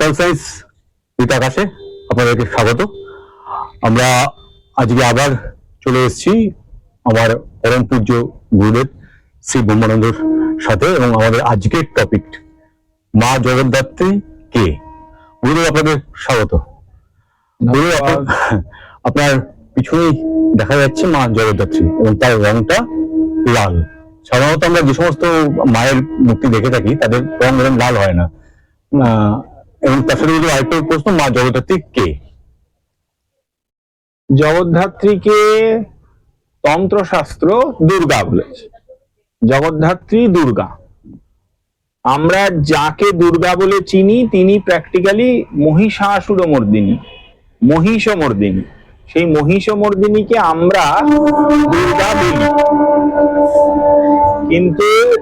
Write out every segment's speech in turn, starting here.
Science with আকাশে আপনাদেরকে স্বাগত। আমরা আজকে আবার চলে এসেছি আমার পরম পূজ্য গুরুদেব শ্রী ব্রহ্মানন্দর সাথে এবং আমাদের আজকের টপিক মা জগদ্ধাত্রী কে? গুরুদেব আপনাদের স্বাগত। গুরুদেব আপনার- পিছনেই দেখা যাচ্ছে মা জগদ্ধাত্রী এবং তার রংটা লাল। সাধারণত আমরা যে সমস্ত মায়ের মূর্তি দেখে থাকি তাদের রং এরকম লাল হয় না। এবং তার সাথে যদি আরেকটা প্রশ্ন, মা জগদ্ধাত্রী কে? জগদ্ধাত্রীকে তন্ত্রশাস্ত্র দুর্গা বলেছে। জগদ্ধাত্রী দুর্গা। আমরা যাকে দুর্গা বলে চিনি, তিনি প্র্যাকটিক্যালি মহিষাসুর মর্দিনী মহিষমর্দিনী। সেই মহিষমর্দিনীকে আমরা দুর্গা বলি। কিন্তু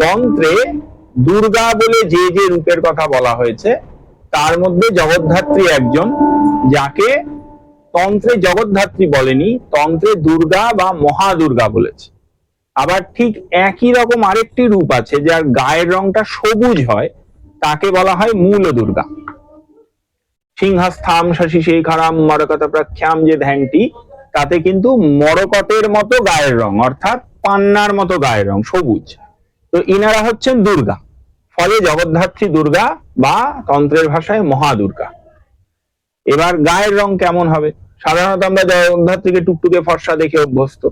তন্ত্রে দুর্গা বলে যে যে রূপের কথা বলা হয়েছে, তার মধ্যে জগদ্ধাত্রী একজন, যাকে তন্ত্রে জগদ্ধাত্রী বলেনি, তন্ত্রে দুর্গা বা মহাদুর্গা বলেছে। আবার ঠিক একই রকম আরেকটি রূপ আছে, যার গায়ের রংটা সবুজ হয়, তাকে বলা হয় মূল দুর্গা সিংহাস্থাম শশী শেখারাম মরকত প্রখ্যাম যে ধ্যানটি, তাতে কিন্তু মরকটের মতো গায়ের রং, অর্থাৎ পান্নার মতো গায়ের রং, সবুজ। তো ইনারা হচ্ছেন দুর্গা। ফলে জগদ্ধাত্রী দুর্গা বা তন্ত্রের ভাষায় মহাদুর্গা। এবার গায়ের রং কেমন হবে? সাধারণত আমরা জগদ্ধাত্রীকে টুকটুকে ফর্সা দেখে অভ্যস্ত।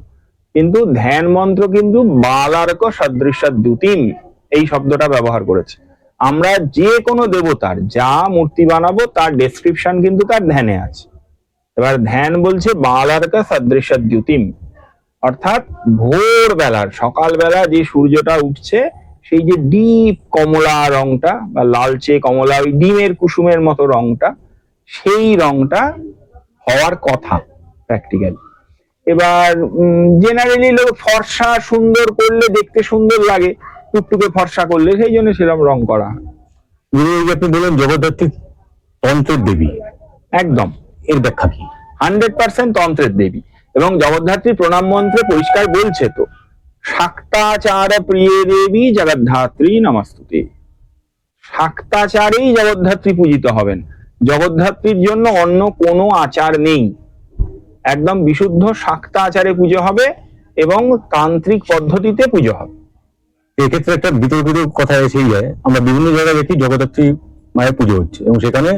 কিন্তু ধ্যান মন্ত্র কিন্তু বালার্ক সদৃশ দ্যুতিম এই শব্দটা ব্যবহার করেছে। আমরা যে কোনো দেবতার যা মূর্তি বানাবো, তার ডেসক্রিপশন কিন্তু তার ধ্যানে আছে। এবার ধ্যান বলছে বালার্ক সদৃশ দ্যুতিম। অর্থাৎ ভোর বেলার সকালবেলা যে সূর্যটা উঠছে সেই যে ডিপ কমলা রংটা বা লালচে কমলা ওই ডিমের কুসুমের মতো রংটা সেই রংটা হওয়ার কথা প্র্যাকটিক্যালি এবার জেনারেলি লোক ফর্সা সুন্দর করলে দেখতে সুন্দর লাগে টুকটুকে ফর্সা করলে সেই জন্য সেরকম রং করা আপনি বললেন জগদ্ধাত্রী তন্ত্রের দেবী একদম। এর ব্যাখ্যা কি? হান্ড্রেড পার্সেন্ট তন্ত্রের দেবী। এবং জগদ্ধাত্রী প্রণাম মন্ত্রে পরিষ্কার বলছে তো শাক্তাচার প্রিয় দেবী জগদ্ধাত্রী নমস্তুতে। শাক্তাচারেই জগদ্ধাত্রী পূজিত হবেন। জগদ্ধাত্রীর জন্য অন্য কোনো আচার নেই। একদম বিশুদ্ধ শাক্তা আচারে পুজো হবে এবং তান্ত্রিক পদ্ধতিতে পুজো হবে। এক্ষেত্রে একটা বিতর্কিত কথা এসেই যায়। আমরা বিভিন্ন জায়গায় দেখি জগদ্ধাত্রী মায়ের পুজো হচ্ছে এবং সেখানে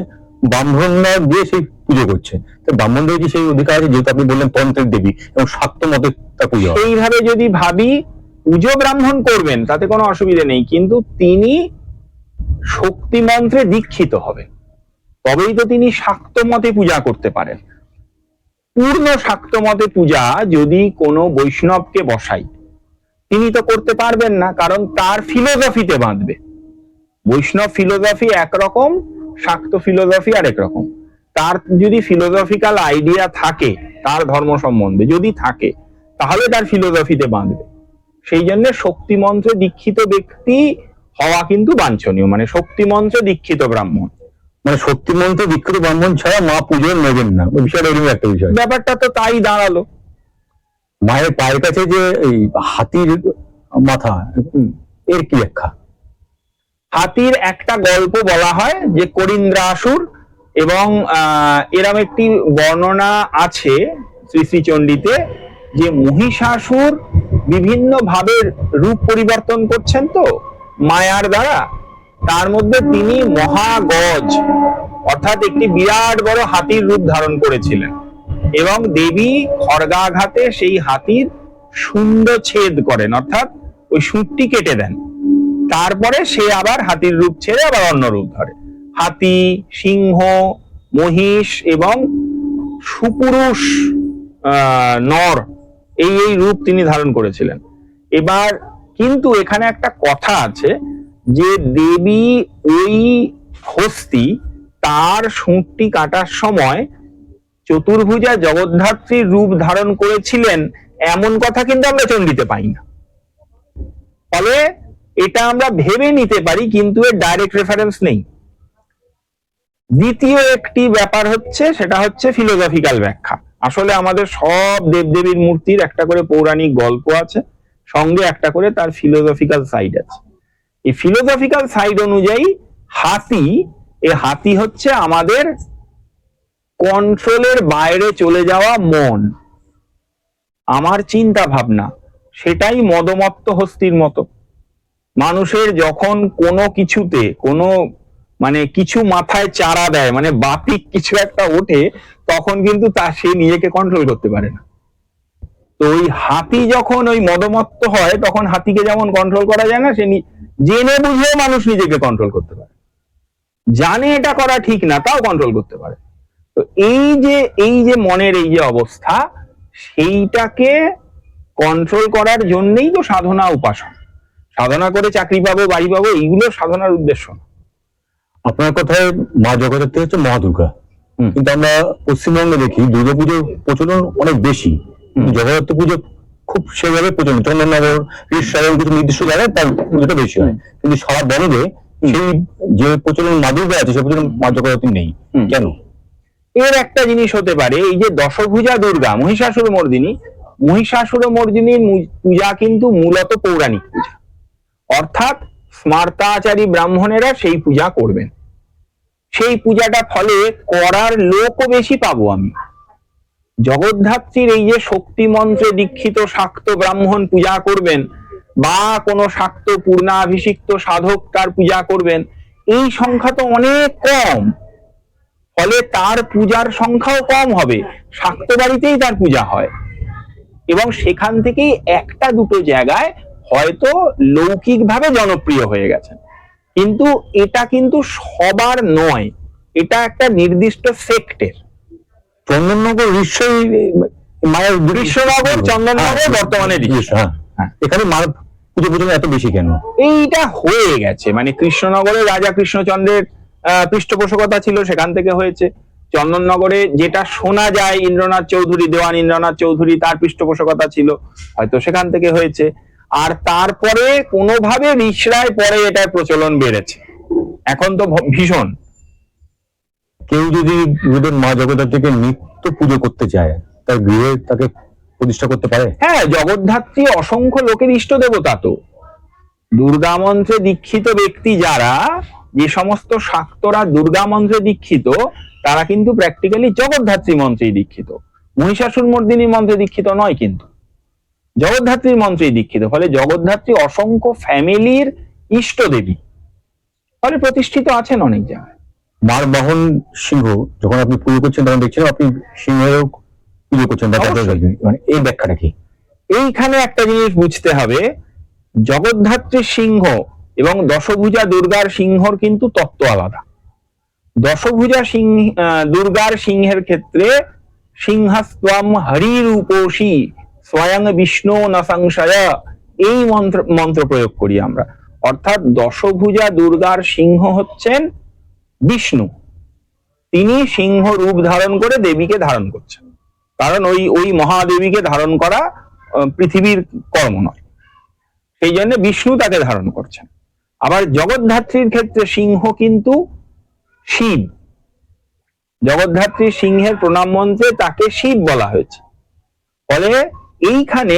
ব্রাহ্মণরা গিয়ে সেই পুজো করছে। তো ব্রাহ্মণদের কি সেই অধিকার আছে? যেহেতু আপনি বললেন তন্ত্রের দেবী এবং শাক্ত মতে তার পুজো সেইভাবে যদি ভাবি, পুজো ব্রাহ্মণ করবেন, তাতে কোনো অসুবিধা নেই। কিন্তু তিনি শক্তি মন্ত্রে দীক্ষিত হবেন তবেই তো তিনি শাক্ত মতে পূজা করতে পারেন। পূর্ণ শাক্ত মতে পূজা যদি কোনো বৈষ্ণবকে বসাই, তিনি তো করতে পারবেন না, কারণ তার ফিলোসফিতে বাঁধবে। বৈষ্ণব ফিলোসফি একরকম শাক্ত ফিলোসফি আরেক রকম। তার যদি ফিলোসফিক্যাল আইডিয়া থাকে তার ধর্ম সম্বন্ধে যদি থাকে তাহলে তার ফিলোসফিতে বাঁধবে। সেই জন্য শক্তি মন্ত্রে দীক্ষিত ব্যক্তি হওয়া কিন্তু বাঞ্ছনীয় মানে শক্তি মন্ত্রে দীক্ষিত ব্রাহ্মণ। মানে সত্যি মন্ত্রে দীক্ষিত ব্রাহ্মণ ছাড়া মা পুজো নেবেন না। ওই বিষয়টা এরকম একটা বিষয়। ব্যাপারটা তো তাই দাঁড়াল। মায়ের পায়ের কাছে যে এই হাতির মাথা। এর কি ব্যাখ্যা? হাতির একটা গল্প বলা হয় যে করিন্দ্রাসুর এবং এরম একটি বর্ণনা আছে শ্রী শ্রী চণ্ডীতে যে মহিষাসুর বিভিন্ন ভাবে রূপ পরিবর্তন করছেন তো মায়ার দ্বারা। তার মধ্যে তিনি মহাগজ, অর্থাৎ একটি বিরাট বড় হাতির রূপ ধারণ করেছিলেন এবং দেবী খড়গাঘাতে সেই হাতির শুণ্ড ছেদ করেন, অর্থাৎ ওই সুটটি কেটে দেন। তারপরে সে আবার হাতির রূপ ছেড়ে আবার অন্য রূপ ধরে। হাতি, সিংহ, মহিষ এবং সুপুরুষ নর, এই এই রূপ তিনি ধারণ করেছিলেন। এবার কিন্তু এখানে একটা কথা আছে যে দেবী ওই হস্তি তার সুঁটটি কাটার সময় চতুর্ভুজা জগদ্ধাত্রীর রূপ ধারণ করেছিলেন, এমন কথা কিন্তু আমরা চণ্ডীতে পাই না। ফলে এটা আমরা ভেবে নিতে পারি, কিন্তু এর ডাইরেক্ট রেফারেন্স নেই। দ্বিতীয় একটি ব্যাপার হচ্ছে, সেটা হচ্ছে ফিলোসফিক্যাল ব্যাখ্যা। আসলে আমাদের সব দেবদেবীর মূর্তির একটা করে পৌরাণিক গল্প আছে, সঙ্গে একটা করে তার ফিলোসফিক্যাল সাইড আছে। এই ফিলোসফিক্যাল সাইড অনুযায়ী হাতি, এই হাতি হচ্ছে আমাদের কন্ট্রোলের বাইরে চলে যাওয়া মন। আমার চিন্তা ভাবনা, সেটাই মদমত্ত হস্তির মতো। মানুষের যখন কোনো কিছুতে, কোনো মানে কিছু মাথায় চারা দেয় মানে বাতিক কিছু একটা ওঠে, তখন কিন্তু তা সে নিজেকে কন্ট্রোল করতে পারে না। তো ওই হাতি যখন ওই মদমত্ত হয়, তখন হাতিকে যেমন কন্ট্রোল করা যায় না, সে জেনে বুঝেও মানুষ নিজেকে কন্ট্রোল করতে পারে। জানে এটা করা ঠিক না, তাও কন্ট্রোল করতে পারে। তো এই যে এই যে মনের এই যে অবস্থা, সেইটাকে কন্ট্রোল করার জন্যই তো সাধনা উপাসনা। সাধনা করে চাকরি পাবো বাড়ি পাবো এইগুলো সাধনার উদ্দেশ্য না। আপনার কথায় মা জগদ্ধাত্রী হচ্ছে মা দুর্গা কিন্তু আমরা পশ্চিমবঙ্গে দেখি দুর্গাপুজোর প্রচলন অনেক বেশি। জগদ্ধাত্রী পুজো খুব সেভাবে প্রচলন চন্দননগর ঈশ্বর এবং কিছু নির্দিষ্ট জায়গায় তার পুজোটা বেশি হয়। কিন্তু সারা বনগে সেই যে প্রচলন মা দুর্গা আছে সে প্রচলন মা জগদ্ধাত্রী নেই। কেন? এর একটা জিনিস হতে পারে এই যে দশভুজা দুর্গা মহিষাসুর মর্দিনী মহিষাসুর মর্দিনীর পূজা কিন্তু মূলত পৌরাণিক পূজা। অর্থাৎ স্মার্তাচারী ব্রাহ্মণেরা সেই পূজা করবেন। সেই পূজাটা ফলে করার লোকও বেশি পাবো আমি। জগদ্ধাত্রীর এই যে শক্তি মন্ত্রে দীক্ষিত শাক্ত ব্রাহ্মণ পূজা করবেন, বা কোনো শাক্ত পূর্ণাভিষিক্ত সাধক তার পূজা করবেন, এই সংখ্যা তো অনেক কম। ফলে তার পূজার সংখ্যাও কম হবে। শাক্ত বাড়িতেই তার পূজা হয়। এবং সেখান থেকেই একটা দুটো জায়গায় হয়তো লৌকিকভাবে জনপ্রিয় হয়ে গেছে কিন্তু এটা কিন্তু সবার নয়। এটা একটা নির্দিষ্ট সেক্টের। চন্দননগর ঋষই মায়ের চন্দননগর, হ্যাঁ, বর্তমানে ঋষি। ঋষি, হ্যাঁ হ্যাঁ। এখানে মার পুজো প্রচলন এত বেশি কেন? এইটা হয়ে গেছে। মানে কৃষ্ণনগরে রাজা কৃষ্ণচন্দ্রের আহ, পৃষ্ঠপোষকতা ছিল সেখান থেকে হয়েছে। চন্দননগরে যেটা শোনা যায় ইন্দ্রনাথ চৌধুরী দেওয়ান ইন্দ্রনাথ চৌধুরী তার পৃষ্ঠপোষকতা ছিল হয়তো সেখান থেকে হয়েছে। আর তারপরে কোনোভাবে মিশ্রায় পরে এটার প্রচলন বেড়েছে। এখন তো ভীষণ। কেউ যদি গৃহের মা জগদ্ধাত্রীকে নিত্য পুজো করতে চায় তার গৃহে তাকে প্রতিষ্ঠা করতে পারে? হ্যাঁ জগদ্ধাত্রী অসংখ্য লোকের ইষ্ট দেবতা তো। দুর্গা মন্ত্রে দীক্ষিত ব্যক্তি যারা যে সমস্ত শাক্তরা দুর্গা মন্ত্রে দীক্ষিত তারা কিন্তু প্র্যাকটিক্যালি জগদ্ধাত্রী মন্ত্রেই দীক্ষিত। মহিষাসুর মর্দিনী মন্ত্রে দীক্ষিত নয় কিন্তু। জগদ্ধাত্রীর মন্ত্রেই দীক্ষিত ফলে জগদ্ধাত্রী অসংখ্য ফ্যামিলির ইষ্ট দেবী ফলে প্রতিষ্ঠিত আছেন অনেক জায়গায়। মার বাহন সিংহ যখন আপনি পুজো করছেন তখন দেখছেন আপনি সিংহেরও পুজো করছেন। মানে এই ব্যাখ্যাটা কি? এইখানে একটা জিনিস বুঝতে হবে জগদ্ধাত্রীর সিংহ এবং দশভুজা দুর্গার সিংহর কিন্তু তত্ত্ব আলাদা। দশভুজা সিংহ দুর্গার সিংহের ক্ষেত্রে সিংহাস্তম হরিরূপসী স্বয়ং বিষ্ণু ন সংশয় এই মন্ত্র মন্ত্র প্রয়োগ করি আমরা। অর্থাৎ দশভুজা দুর্গার সিংহ হচ্ছেন বিষ্ণু। তিনি সিংহ রূপ ধারণ করে দেবীকে ধারণ করছেন। কারণ ওই ওই মহাদেবীকে ধারণ করা পৃথিবীর কর্ম নয়। সেই জন্য বিষ্ণু তাকে ধারণ করছেন। আবার জগদ্ধাত্রীর ক্ষেত্রে সিংহ কিন্তু শিব। জগদ্ধাত্রী সিংহের প্রণাম মন্ত্রে তাকে শিব বলা হয়েছে। ফলে এইখানে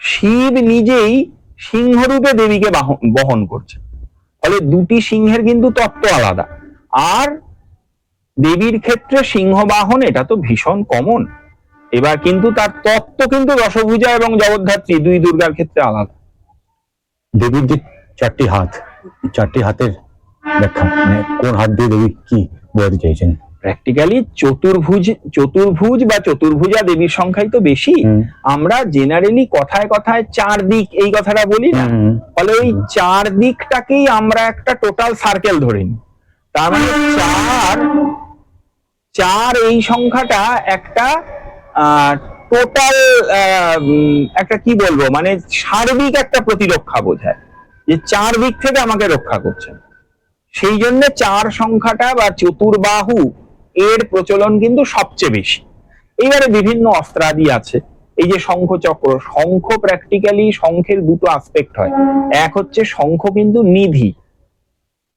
শিব নিজেই সিংহরূপে দেবীকে বহন করছে। ফলে দুটি সিংহের কিন্তু তত্ত্ব আলাদা। আর দেবীর ক্ষেত্রে সিংহ বাহন, এটা তো ভীষণ কমন এবার কিন্তু তার তত্ত্ব কিন্তু দশভুজা এবং জগদ্ধাত্রী, দুই দুর্গার ক্ষেত্রে আলাদা। দেবীর যে চারটি হাত চারটি হাতের ব্যাখ্যা মানে কোন হাত দিয়ে দেবী কি বোঝাতে চাইছেন? প্র্যাকটিক্যালি চতুর্ভুজ চতুর্ভুজ বা চতুর্ভুজা দেবীর সংখ্যাই তো বেশি। আমরা জেনারেলি কথায় কথায় চার দিক এই কথাটা বলি না। ফলে ওই চার দিকটাকেই আমরা একটা টোটাল সার্কেল ধরে নিই। তার মানে চার চার এই সংখ্যাটা একটা টোটাল একটা কি বলব? মানে সার্বিক একটা প্রতিরক্ষা বোঝায়। যে চার দিক থেকে আমাকে রক্ষা করছেন সেই জন্য চার সংখ্যাটা বা চতুর্বাহু এর প্রচলন কিন্তু সবচেয়ে বেশি। এইবারে বিভিন্ন অস্ত্রাদি আছে। এই যে শঙ্খ চক্র শঙ্খ প্র্যাকটিক্যালি শঙ্খের দুটো আসপেক্ট হয়। এক হচ্ছে শঙ্খ কিন্তু নিধি।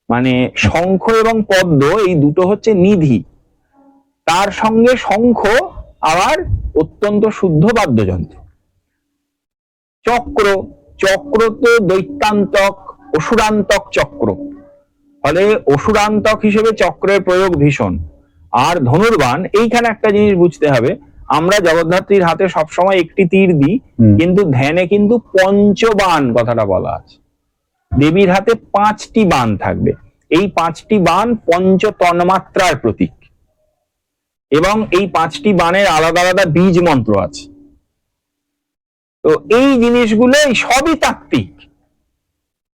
মানে শঙ্খ এবং পদ্ম, এই দুটো হচ্ছে নিধি। তার সঙ্গে শঙ্খ আবার অত্যন্ত শুদ্ধ বাদ্যযন্ত্র। চক্র চক্র তো দৈত্যান্তক, অসুরান্তক চক্র। ফলে অসুরান্তক হিসেবে চক্রের প্রয়োগ ভীষণ। আর ধনুর্বান এইখানে একটা জিনিস বুঝতে হবে আমরা জগদ্ধাত্রীর হাতে সবসময় একটি তীর দিই কিন্তু ধ্যানে কিন্তু পঞ্চবান কথাটা বলা আছে। দেবীর হাতে পাঁচটি বান থাকবে। এই পাঁচটি বান পঞ্চ তন্মাত্রার প্রতীক। এবং এই পাঁচটি বানের আলাদা আলাদা বীজ মন্ত্র আছে। তো এই জিনিসগুলো সবই তাত্ত্বিক।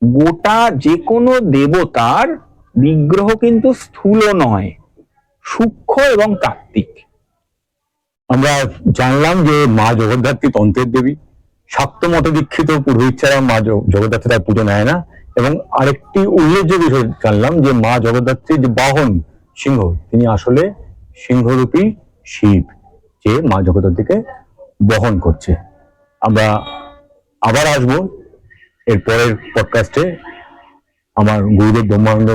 গোটা যে কোনো দেবতার বিগ্রহ কিন্তু স্থূল নয়। সূক্ষ্ম এবং তাত্ত্বিক। আমরা জানলাম যে মা জগদ্ধাত্রী তন্ত্রের দেবী। শাক্ত মত দীক্ষিত পুরোহিত ছাড়া মা জগদ্ধাত্রী তার পুজো নেয় না। এবং আরেকটি উল্লেখযোগ্য বিষয় জানলাম যে মা জগদ্ধাত্রীর যে বাহন সিংহ, তিনি আসলে সিংহরূপী শিব, যে মা জগদ্ধাত্রীকে বহন করছে। আমরা আবার আসব এর পরের পডকাস্টে আমার গুরুদেব ব্রহ্মানন্দ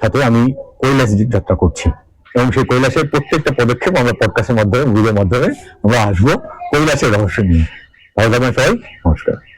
সাথে আমি কৈলাস যাত্রা করছি। এবং সেই কৈলাসের প্রত্যেকটা পদক্ষেপ আমরা পডকাস্টের মাধ্যমে ভিডিওর মাধ্যমে আমরা আসব কৈলাসের রহস্য নিয়ে। ভালো থাকবেন সবাই, নমস্কার।